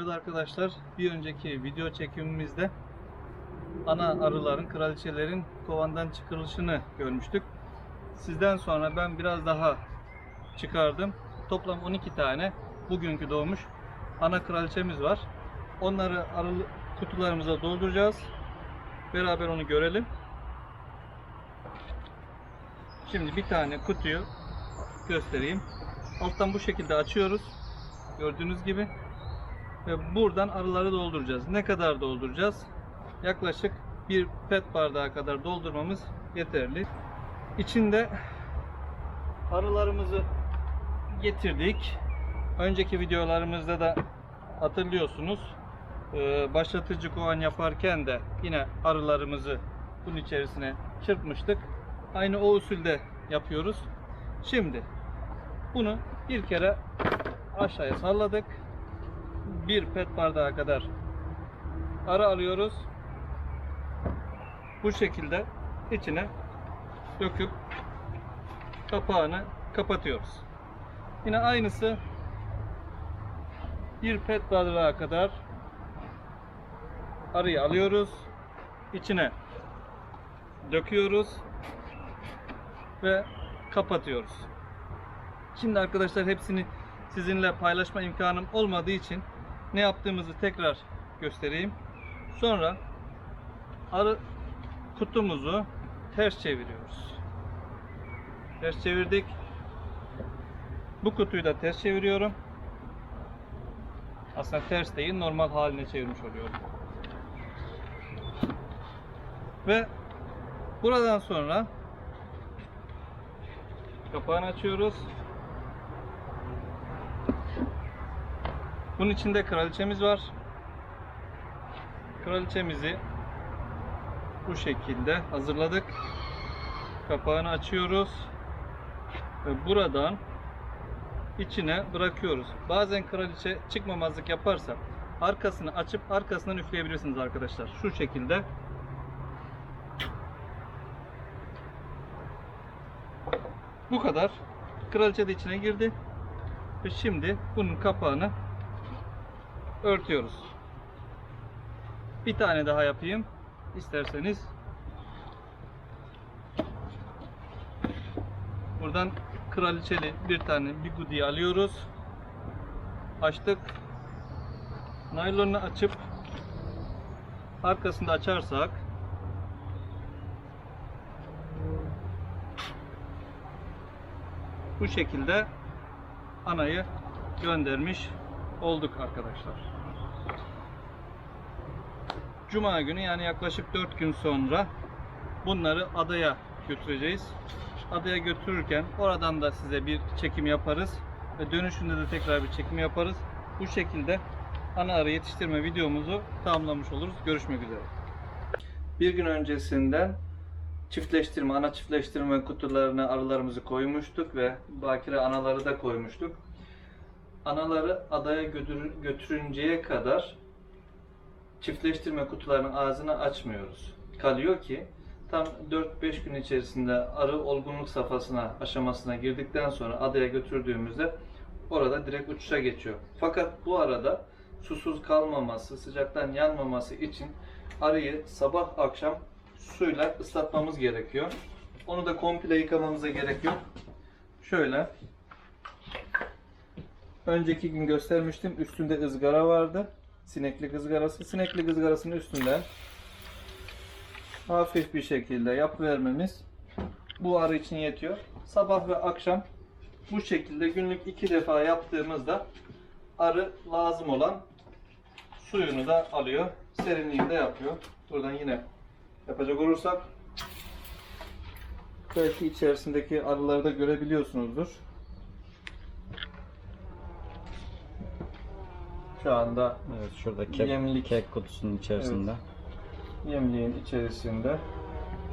Evet arkadaşlar bir önceki video çekimimizde ana arıların, kraliçelerin kovandan çıkarılışını görmüştük. Sizden sonra ben biraz daha çıkardım. Toplam 12 tane bugünkü doğmuş ana kraliçemiz var. Onları arı kutularımıza dolduracağız. Beraber onu görelim. Şimdi bir tane kutuyu göstereyim. Alttan bu şekilde açıyoruz. Gördüğünüz gibi. Ve buradan arıları dolduracağız. Ne kadar dolduracağız? Yaklaşık bir pet bardağı kadar doldurmamız yeterli. İçinde arılarımızı getirdik. Önceki videolarımızda da hatırlıyorsunuz. Ee, başlatıcı kovan yaparken de yine arılarımızı bunun içerisine çırpmıştık. Aynı o usulde yapıyoruz. Şimdi bunu bir kere aşağıya salladık. Bir pet bardağı kadar arı alıyoruz. Bu şekilde içine döküp kapağını kapatıyoruz. Yine aynısı bir pet bardağı kadar arıyı alıyoruz. içine döküyoruz ve kapatıyoruz. Şimdi arkadaşlar hepsini sizinle paylaşma imkanım olmadığı için ne yaptığımızı tekrar göstereyim. Sonra arı kutumuzu ters çeviriyoruz. Ters çevirdik. Bu kutuyu da ters çeviriyorum. Aslında ters değil, normal haline çevirmiş oluyorum. Ve buradan sonra kapağını açıyoruz. Bunun içinde kraliçemiz var. Kraliçemizi bu şekilde hazırladık. Kapağını açıyoruz. Ve buradan içine bırakıyoruz. Bazen kraliçe çıkmamazlık yaparsa arkasını açıp arkasından üfleyebilirsiniz arkadaşlar. Şu şekilde. Bu kadar. Kraliçe de içine girdi. Ve şimdi bunun kapağını örtüyoruz. Bir tane daha yapayım isterseniz. Buradan kraliçeli bir tane bigudiyi alıyoruz. Açtık. Naylonunu açıp arkasında açarsak bu şekilde anayı göndermiş olduk arkadaşlar. Cuma günü yani yaklaşık 4 gün sonra bunları adaya götüreceğiz. Adaya götürürken oradan da size bir çekim yaparız ve dönüşünde de tekrar bir çekim yaparız. Bu şekilde ana arı yetiştirme videomuzu tamamlamış oluruz. Görüşmek üzere. Bir gün öncesinden çiftleştirme, ana çiftleştirme kutularına arılarımızı koymuştuk ve bakire anaları da koymuştuk. Anaları adaya götür, götürünceye kadar çiftleştirme kutularının ağzını açmıyoruz. Kalıyor ki tam 4-5 gün içerisinde arı olgunluk safhasına, aşamasına girdikten sonra adaya götürdüğümüzde orada direkt uçuşa geçiyor. Fakat bu arada susuz kalmaması, sıcaktan yanmaması için arıyı sabah akşam suyla ıslatmamız gerekiyor. Onu da komple yıkamamıza gerek yok. Şöyle önceki gün göstermiştim. Üstünde ızgara vardı. Sineklik ızgarası. Sineklik ızgarasının üstünden hafif bir şekilde yapıvermemiz bu arı için yetiyor. Sabah ve akşam bu şekilde günlük iki defa yaptığımızda arı lazım olan suyunu da alıyor. Serinliğini de yapıyor. Buradan yine yapacak olursak belki içerisindeki arıları da görebiliyorsunuzdur. Şu anda Evet şurada kek, Yemlik. kek kutusunun içerisinde. yemliğin içerisinde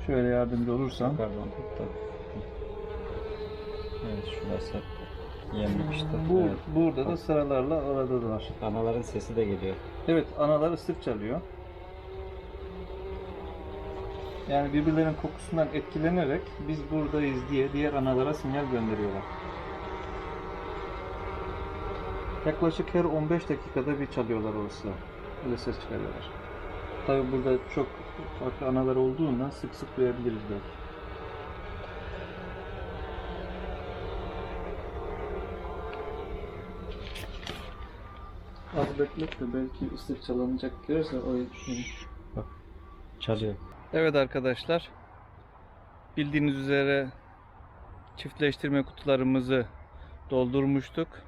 şöyle yardımcı olursam Pardon da. Evet şurası yemlik işte. bu Evet. burada da sıralarla oradalar. Anaların sesi de geliyor. Evet analar ıslık çalıyor. Yani birbirlerinin kokusundan etkilenerek biz buradayız diye diğer analara sinyal gönderiyorlar. Yaklaşık her 15 dakikada bir çalıyorlar orası. Öyle ses çıkarıyorlar. Tabi burada çok farklı analar olduğundan sık sık duyabiliriz belki. Az beklet de belki ıslık çalınacak gelirse orayı düşünün. Çalıyor. Evet arkadaşlar. Bildiğiniz üzere çiftleştirme kutularımızı doldurmuştuk.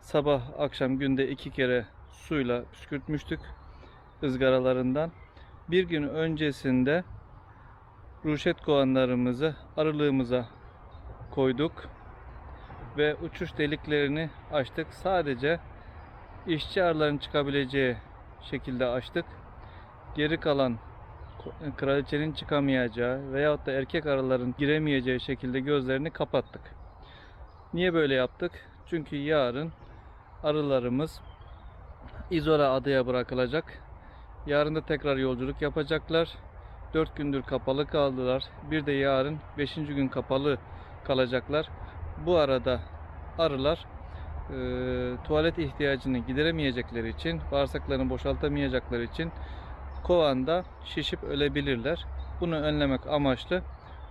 Sabah akşam günde iki kere suyla püskürtmüştük ızgaralarından. Bir gün öncesinde ruşet kovanlarımızı arılığımıza koyduk ve uçuş deliklerini açtık. Sadece işçi arıların çıkabileceği şekilde açtık. Geri kalan kraliçenin çıkamayacağı veyahut da erkek arıların giremeyeceği şekilde gözlerini kapattık. Niye böyle yaptık? Çünkü yarın arılarımız İzola adaya bırakılacak. Yarın da tekrar yolculuk yapacaklar. 4 gündür kapalı kaldılar. Bir de yarın 5. gün kapalı kalacaklar. Bu arada arılar e, tuvalet ihtiyacını gideremeyecekleri için, bağırsaklarını boşaltamayacakları için kovanda şişip ölebilirler. Bunu önlemek amaçlı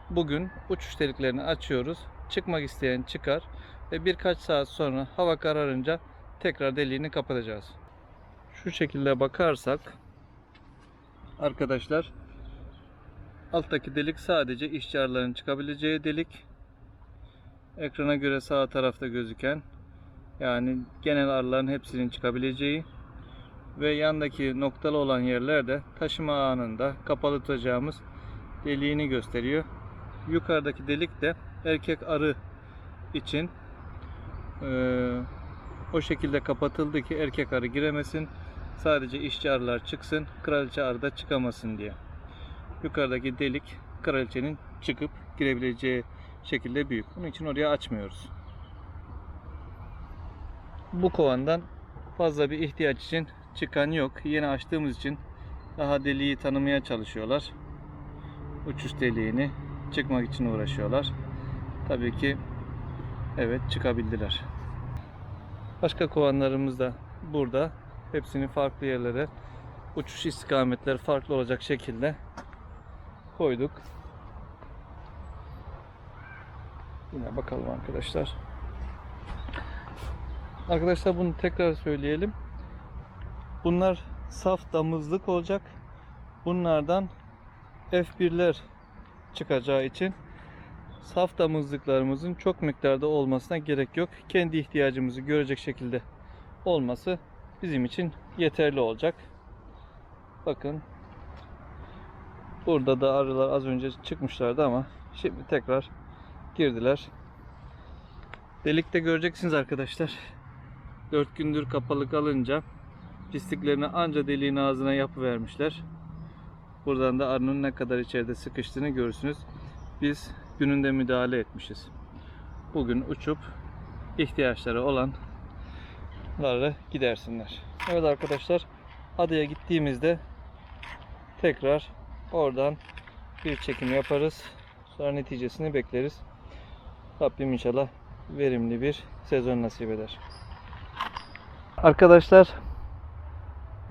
bugün uçuş deliklerini açıyoruz. Çıkmak isteyen çıkar ve birkaç saat sonra hava kararınca tekrar deliğini kapatacağız. Şu şekilde bakarsak arkadaşlar alttaki delik sadece işçi arıların çıkabileceği delik. Ekrana göre sağ tarafta gözüken yani genel arıların hepsinin çıkabileceği ve yandaki noktalı olan yerler de taşıma anında kapalı tutacağımız deliğini gösteriyor. Yukarıdaki delik de erkek arı için o şekilde kapatıldı ki erkek arı giremesin. Sadece işçi arılar çıksın, kraliçe arı da çıkamasın diye. Yukarıdaki delik kraliçenin çıkıp girebileceği şekilde büyük. Bunun için oraya açmıyoruz. Bu kovandan fazla bir ihtiyaç için çıkan yok. Yeni açtığımız için daha deliği tanımaya çalışıyorlar. Uçuş deliğini çıkmak için uğraşıyorlar. Tabii ki evet çıkabildiler. Başka kovanlarımız da burada. Hepsini farklı yerlere uçuş istikametleri farklı olacak şekilde koyduk. Yine bakalım arkadaşlar. Arkadaşlar bunu tekrar söyleyelim. Bunlar saf damızlık olacak. Bunlardan F1'ler çıkacağı için saf damızlıklarımızın çok miktarda olmasına gerek yok. Kendi ihtiyacımızı görecek şekilde olması bizim için yeterli olacak. Bakın burada da arılar az önce çıkmışlardı ama şimdi tekrar girdiler. Delikte göreceksiniz arkadaşlar. 4 gündür kapalı kalınca pisliklerini anca deliğin ağzına yapıvermişler. Buradan da arının ne kadar içeride sıkıştığını görürsünüz. Biz gününde müdahale etmişiz. Bugün uçup ihtiyaçları olanları gidersinler. Evet arkadaşlar adaya gittiğimizde tekrar oradan bir çekim yaparız. Sonra neticesini bekleriz. Rabbim inşallah verimli bir sezon nasip eder. Arkadaşlar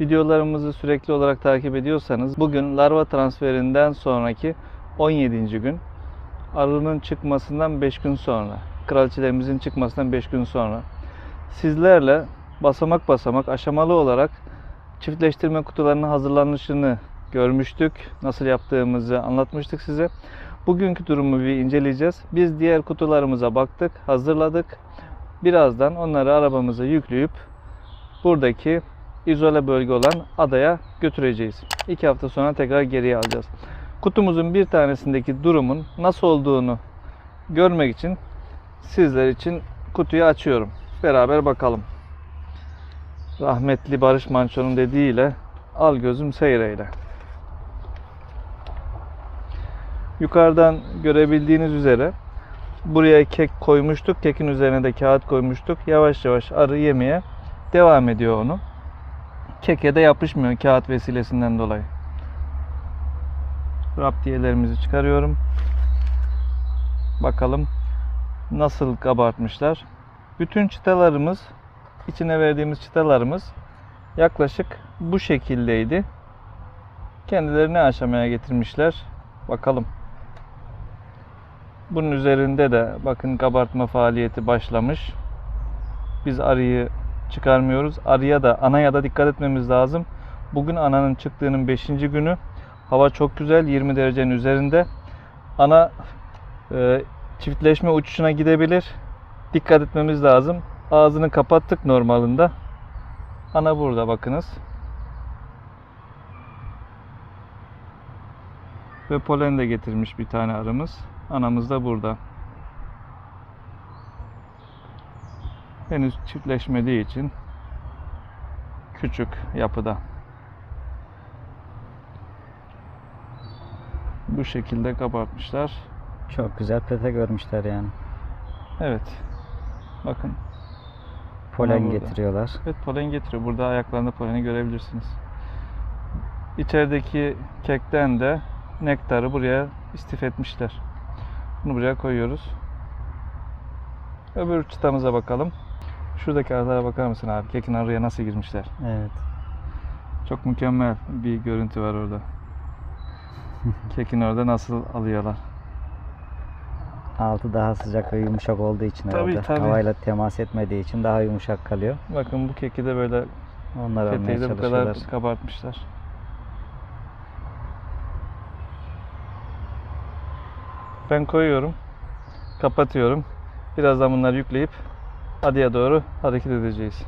videolarımızı sürekli olarak takip ediyorsanız bugün larva transferinden sonraki 17. gün arının çıkmasından 5 gün sonra kraliçelerimizin çıkmasından 5 gün sonra sizlerle basamak basamak aşamalı olarak çiftleştirme kutularının hazırlanışını görmüştük. Nasıl yaptığımızı anlatmıştık size. Bugünkü durumu bir inceleyeceğiz. Biz diğer kutularımıza baktık, hazırladık. Birazdan onları arabamıza yükleyip buradaki izole bölge olan adaya götüreceğiz. İki hafta sonra tekrar geriye alacağız. Kutumuzun bir tanesindeki durumun nasıl olduğunu görmek için sizler için kutuyu açıyorum. Beraber bakalım. Rahmetli Barış Manço'nun dediğiyle al gözüm seyreyle. Yukarıdan görebildiğiniz üzere buraya kek koymuştuk. Kekin üzerine de kağıt koymuştuk. Yavaş yavaş arı yemeye devam ediyor onu. Keke de yapışmıyor kağıt vesilesinden dolayı. Raptiyelerimizi çıkarıyorum. Bakalım nasıl kabartmışlar. Bütün çıtalarımız içine verdiğimiz çıtalarımız yaklaşık bu şekildeydi. Kendileri ne aşamaya getirmişler? Bakalım. Bunun üzerinde de bakın kabartma faaliyeti başlamış. Biz arıyı çıkarmıyoruz. Arıya da anaya da dikkat etmemiz lazım. Bugün ananın çıktığının 5. günü. Hava çok güzel 20 derecenin üzerinde. Ana e, çiftleşme uçuşuna gidebilir. Dikkat etmemiz lazım. Ağzını kapattık normalinde. Ana burada bakınız. Ve polen de getirmiş bir tane arımız. Anamız da burada. Henüz çiftleşmediği için küçük yapıda. Bu şekilde kabartmışlar. Çok güzel pete görmüşler yani. Evet. Bakın. Polen getiriyorlar. Evet polen getiriyor. Burada ayaklarında poleni görebilirsiniz. İçerideki kekten de nektarı buraya istif etmişler. Bunu buraya koyuyoruz. Öbür çıtamıza bakalım. Şuradaki arılara bakar mısın abi? Kekin arıya nasıl girmişler? Evet. Çok mükemmel bir görüntü var orada. Kekin orada nasıl alıyorlar? Altı daha sıcak ve yumuşak olduğu için Tabii, herhalde. tabii. Havayla temas etmediği için daha yumuşak kalıyor. Bakın bu keki de böyle Onlar peteği de bu kadar kabartmışlar. Ben koyuyorum. Kapatıyorum. Birazdan bunları yükleyip adaya doğru hareket edeceğiz.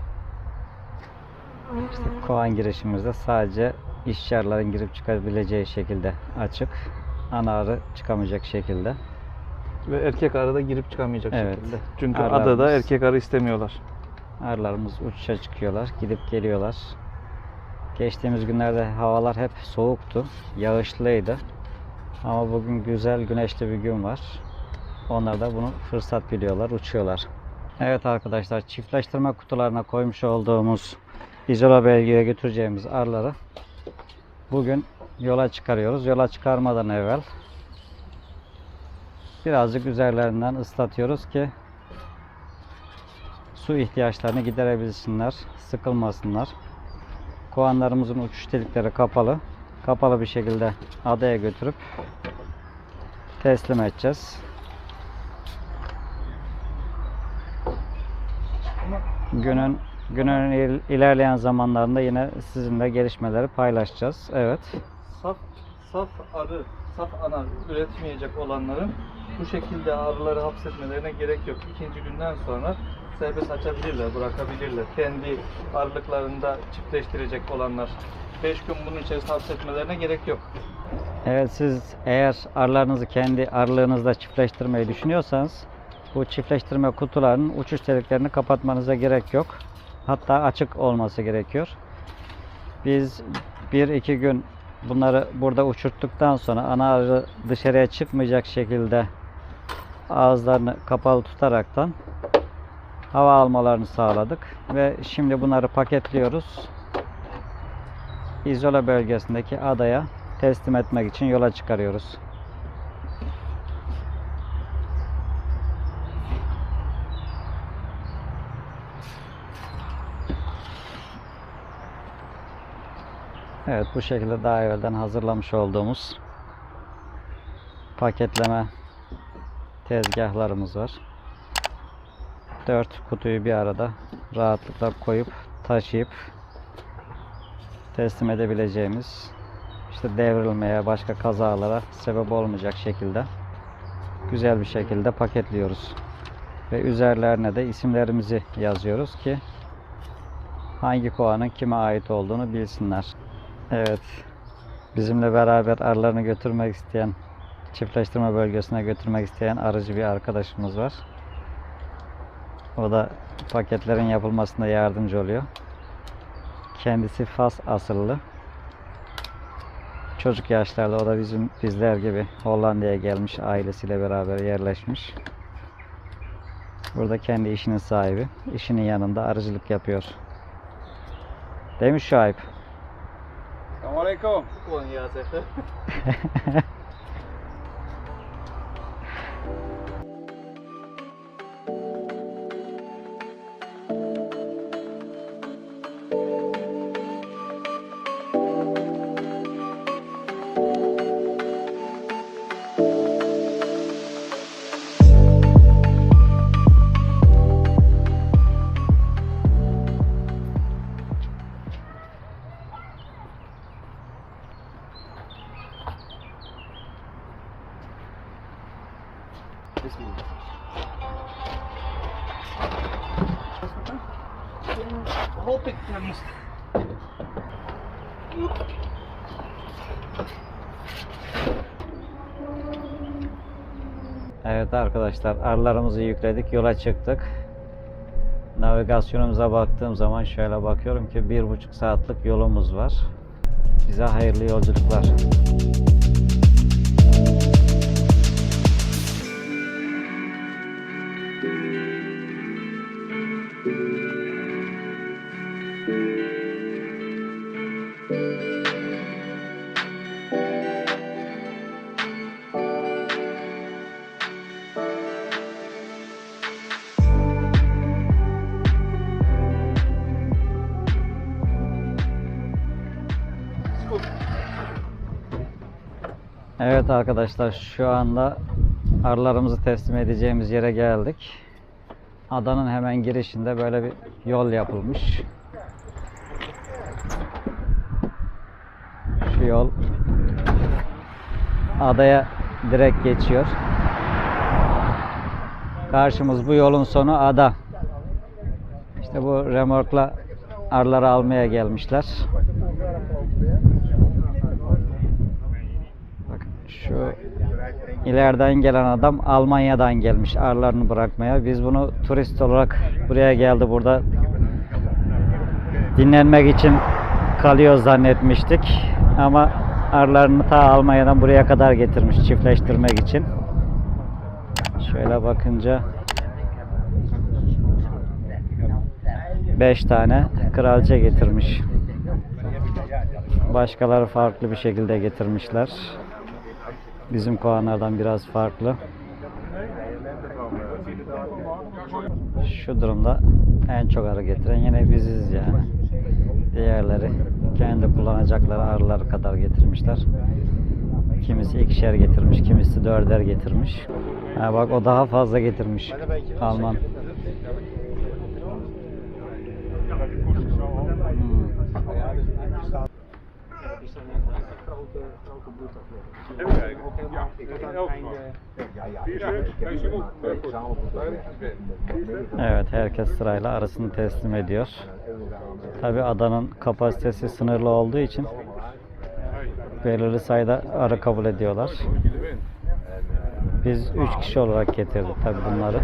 Kovan girişimizde sadece işçilerlerin girip çıkabileceği şekilde açık. Ana arı çıkamayacak şekilde. Ve erkek arı da girip çıkamayacak Evet. şekilde. Çünkü Arılarımız- adada erkek arı istemiyorlar. Arılarımız uçuşa çıkıyorlar, gidip geliyorlar. Geçtiğimiz günlerde havalar hep soğuktu, yağışlıydı. Ama bugün güzel güneşli bir gün var. Onlar da bunu fırsat biliyorlar, uçuyorlar. Evet arkadaşlar, çiftleştirme kutularına koymuş olduğumuz izola belgeye götüreceğimiz arıları bugün yola çıkarıyoruz. Yola çıkarmadan evvel birazcık üzerlerinden ıslatıyoruz ki su ihtiyaçlarını giderebilsinler, sıkılmasınlar. Kovanlarımızın uçuş delikleri kapalı. Kapalı bir şekilde adaya götürüp teslim edeceğiz. Günün günün il- ilerleyen zamanlarında yine sizinle gelişmeleri paylaşacağız. Evet. Saf saf arı, saf ana üretmeyecek olanların bu şekilde arıları hapsetmelerine gerek yok. İkinci günden sonra serbest açabilirler, bırakabilirler. Kendi arılıklarında çiftleştirecek olanlar. 5 gün bunun içerisinde hapsetmelerine gerek yok. Evet siz eğer arılarınızı kendi arılığınızda çiftleştirmeyi düşünüyorsanız bu çiftleştirme kutularının uçuş deliklerini kapatmanıza gerek yok. Hatta açık olması gerekiyor. Biz bir iki gün bunları burada uçurttuktan sonra ana arı dışarıya çıkmayacak şekilde ağızlarını kapalı tutaraktan hava almalarını sağladık ve şimdi bunları paketliyoruz. İzola bölgesindeki adaya teslim etmek için yola çıkarıyoruz. Evet bu şekilde daha evvelden hazırlamış olduğumuz paketleme tezgahlarımız var. 4 kutuyu bir arada rahatlıkla koyup taşıyıp teslim edebileceğimiz işte devrilmeye, başka kazalara sebep olmayacak şekilde güzel bir şekilde paketliyoruz. Ve üzerlerine de isimlerimizi yazıyoruz ki hangi kovanın kime ait olduğunu bilsinler. Evet. Bizimle beraber arılarını götürmek isteyen, çiftleştirme bölgesine götürmek isteyen arıcı bir arkadaşımız var. O da paketlerin yapılmasında yardımcı oluyor. Kendisi Fas asıllı. Çocuk yaşlarda o da bizim bizler gibi Hollanda'ya gelmiş ailesiyle beraber yerleşmiş. Burada kendi işinin sahibi. işinin yanında arıcılık yapıyor. Değil mi Assalamualaikum. Wah, ya, Sefer. Hop. Evet arkadaşlar arılarımızı yükledik yola çıktık. Navigasyonumuza baktığım zaman şöyle bakıyorum ki bir buçuk saatlik yolumuz var. Bize hayırlı yolculuklar. Evet arkadaşlar şu anda arılarımızı teslim edeceğimiz yere geldik. Adanın hemen girişinde böyle bir yol yapılmış. Şu yol adaya direkt geçiyor. Karşımız bu yolun sonu ada. İşte bu remorkla arıları almaya gelmişler. Bakın şu ileriden gelen adam Almanya'dan gelmiş arılarını bırakmaya. Biz bunu turist olarak buraya geldi. Burada dinlenmek için kalıyor zannetmiştik. Ama arılarını ta Almanya'dan buraya kadar getirmiş çiftleştirmek için. Şöyle bakınca 5 tane kralca getirmiş. Başkaları farklı bir şekilde getirmişler. Bizim kovanlardan biraz farklı. Şu durumda en çok arı getiren yine biziz yani. Diğerleri kendi kullanacakları arılar kadar getirmişler. Kimisi ikişer getirmiş, kimisi dörder getirmiş. Ha bak o daha fazla getirmiş. Alman. Evet herkes sırayla arasını teslim ediyor. Tabi adanın kapasitesi sınırlı olduğu için belirli sayıda arı kabul ediyorlar. Biz 3 kişi olarak getirdik tabi bunları.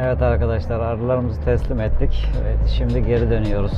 Evet arkadaşlar arılarımızı teslim ettik. Evet, şimdi geri dönüyoruz.